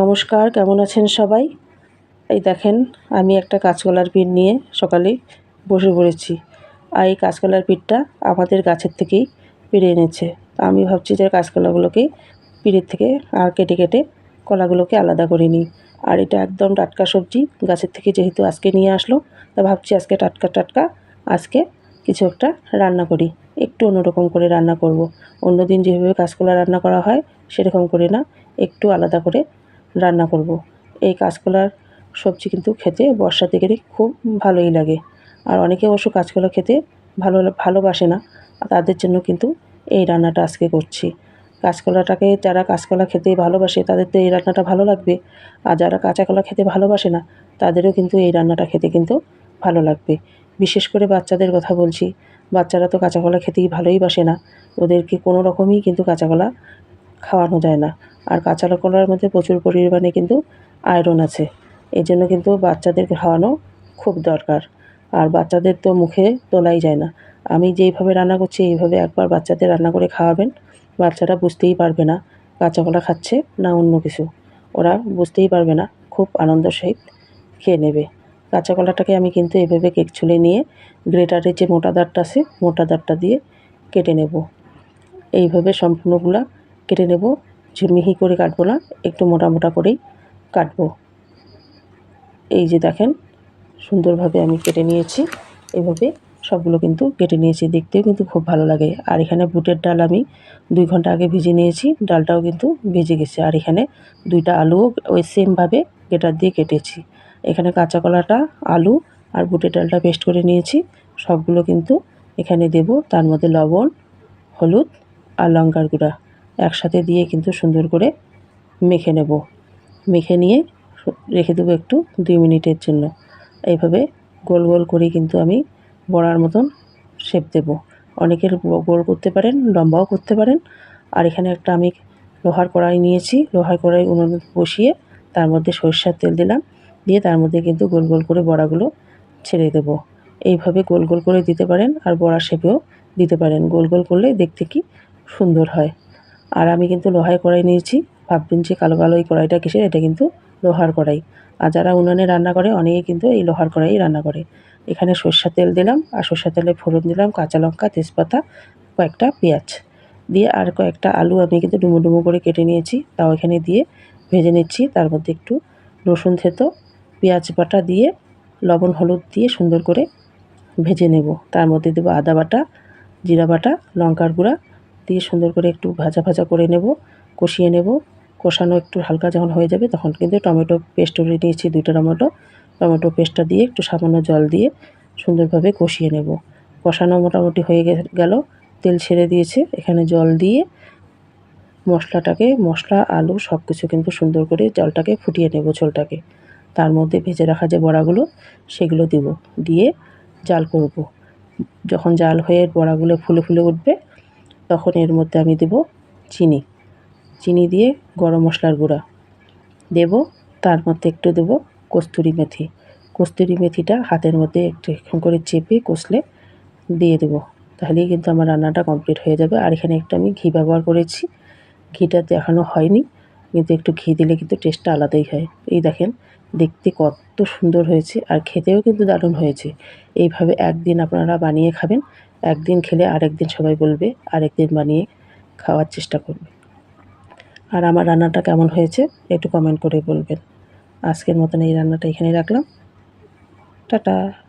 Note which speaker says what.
Speaker 1: নমস্কার, কেমন আছেন সবাই? এই দেখেন, আমি একটা কাঁচকলার পিঠ নিয়ে সকালে বসে পড়েছি। আর এই কাঁচকলার পিঠটা আমাদের গাছের থেকেই পেরে এনেছে। আমি ভাবছি যে কাঁচকলাগুলোকে পিঠের থেকে আর কেটে কেটে কলাগুলোকে আলাদা করে নিই। আর এটা একদম টাটকা সবজি, গাছের থেকে যেহেতু আজকে নিয়ে আসলো, তা ভাবছি আজকে টাটকা টাটকা আজকে কিছু একটা রান্না করি। একটু অন্যরকম করে রান্না করব। অন্যদিন যেভাবে কাঁচকলা রান্না করা হয়, সেরকম করে না, একটু আলাদা করে রান্না করব। এই কাঁচকলার সবজি কিন্তু খেতে বর্ষা দিকে খুব ভালোই লাগে। আর অনেকে অবশ্য কাঁচকলা খেতে ভালো ভালোবাসে না। তাদের জন্য কিন্তু এই রান্নাটা আজকে করছি। কাঁচকলাটাকে যারা কাঁচকলা খেতে ভালোবাসে, তাদের তো এই রান্নাটা ভালো লাগবে। আর যারা কাঁচা কলা খেতে ভালোবাসে না, তাদেরও কিন্তু এই রান্নাটা খেতে কিন্তু ভালো লাগবে। বিশেষ করে বাচ্চাদের কথা বলছি। বাচ্চারা তো কাঁচা কলা খেতেই ভালোই বাসে না। ওদেরকে কোনো রকমই কিন্তু কাঁচা কলা খাওয়ানো যায় না। আর কাঁচা কলার মধ্যে প্রচুর পরিমাণে কিন্তু আয়রন আছে। এই জন্য কিন্তু বাচ্চাদের খাওয়ানো খুব দরকার। আর বাচ্চাদের তো মুখে তোলাই যায় না। আমি যেইভাবে রান্না করছি, এইভাবে একবার বাচ্চাদের রান্না করে খাওয়াবেন, বাচ্চারা বুঝতেই পারবে না কাঁচা কলা খাচ্ছে না অন্য কিছু। ওরা বুঝতেই পারবে না, খুব আনন্দ সহিত খেয়ে নেবে। কাঁচা কলাটাকে আমি কিন্তু এভাবে কেক ছুলে নিয়ে গ্রেটারের যে মোটা দাঁতটা আছে, মোটা দাঁতটা দিয়ে কেটে নেব। এইভাবে সম্পূর্ণগুলা কেটে নেব যে মিহি করে কাটবো না, একটু মোটা মোটা করেই কাটবো। এই যে দেখেন, সুন্দরভাবে আমি কেটে নিয়েছি। এভাবে সবগুলো কিন্তু কেটে নিয়েছি, দেখতেও কিন্তু খুব ভালো লাগে। আর এখানে বুটের ডাল আমি দুই ঘণ্টা আগে ভিজে নিয়েছি, ডালটাও কিন্তু ভিজে গেছে। আর এখানে দুইটা আলুও ওই সেমভাবে গেটার দিয়ে কেটেছি। এখানে কাঁচা কলাটা, আলু আর বুটের ডালটা পেস্ট করে নিয়েছি। সবগুলো কিন্তু এখানে দেব। তার মধ্যে লবণ, হলুদ আর লঙ্কার গুঁড়া। একসাথে দিয়ে কিন্তু সুন্দর করে মেখে নেব। মেখে নিয়ে রেখে দেবো একটু দুই মিনিটের জন্য। এইভাবে গোল গোল করে কিন্তু আমি বড়ার মতন শেপ দেব। অনেকের গোল করতে পারেন, লম্বাও করতে পারেন। আর এখানে একটা আমি লোহার কড়াই নিয়েছি। লোহার কড়াই উনুন বসিয়ে তার মধ্যে সরিষার তেল দিলাম। দিয়ে তার মধ্যে কিন্তু গোল গোল করে বড়াগুলো ছেড়ে দেব। এইভাবে গোল গোল করে দিতে পারেন আর বড়া শেপেও দিতে পারেন। গোল গোল করলে দেখতে কি সুন্দর হয়। আর আমি কিন্তু লোহায় কড়াই নিয়েছি। ভাববেন যে কালো কালো এই কড়াইটা কিসের? এটা কিন্তু লোহার কড়াই। আর যারা উনুনে রান্না করে অনেকে কিন্তু এই লোহার কড়াই রান্না করে। এখানে সর্ষা তেল দিলাম, আর সর্ষা তেলে ফোড়ন দিলাম, কাঁচা লঙ্কা, তেজপাতা, কয়েকটা পেঁয়াজ। দিয়ে আর কয়েকটা আলু আমি কিন্তু ডুমো ডুমো করে কেটে নিয়েছি। তাও এখানে দিয়ে ভেজে নিচ্ছি। তার মধ্যে একটু রসুন থেতো, পেঁয়াজ বাটা দিয়ে, লবণ, হলুদ দিয়ে সুন্দর করে ভেজে নেব। তার মধ্যে দেবো আদা বাটা, জিরা বাটা, লঙ্কার গুঁড়া দিয়ে সুন্দর করে একটু ভাজা ভাজা করে নেব, কষিয়ে নেব। কষানো একটু হালকা যখন হয়ে যাবে তখন কিন্তু টমেটো পেস্ট করে নিয়েছি, দুইটা টমেটো। টমেটো পেস্টটা দিয়ে একটু সামান্য জল দিয়ে সুন্দরভাবে কষিয়ে নেব। কষানো মোটামুটি হয়ে গেল, তেল ছেড়ে দিয়েছে। এখানে জল দিয়ে মশলাটাকে, মশলা, আলু সব কিছু কিন্তু সুন্দর করে জলটাকে ফুটিয়ে নেব ঝোলটাকে। তার মধ্যে ভেজে রাখা যে বড়াগুলো, সেগুলো দিব। দিয়ে জাল করব। যখন জাল হয়ে বড়াগুলো ফুলে ফুলে উঠবে তখন এর মধ্যে আমি দেব চিনি। চিনি দিয়ে গরম মশলার গুঁড়া। দেব, তার মধ্যে একটু দেব কস্তুরি মেথি। কস্তুরি মেথিটা হাতের মধ্যে একটু এরকম করে চেপে কষলে দিয়ে দেবো। তাহলেই কিন্তু আমার রান্নাটা কমপ্লিট হয়ে যাবে। আর এখানে একটু আমি ঘি ব্যবহার করেছি। ঘিটা দেখানো হয়নি, কিন্তু একটু ঘি দিলে কিন্তু টেস্টটা আলাদাই হয়। এই দেখেন, দেখতে কত সুন্দর হয়েছে। আর খেতেও কিন্তু দারুণ হয়েছে। এইভাবে একদিন আপনারা বানিয়ে খাবেন। একদিন খেলে আরেকদিন সবাই বলবে, আরেকদিন বানিয়ে খাওয়ার চেষ্টা করবে। আর আমার রান্নাটা কেমন হয়েছে একটু কমেন্ট করে বলবেন। আজকের মতন এই রান্নাটা এখানেই রাখলাম। টাটা।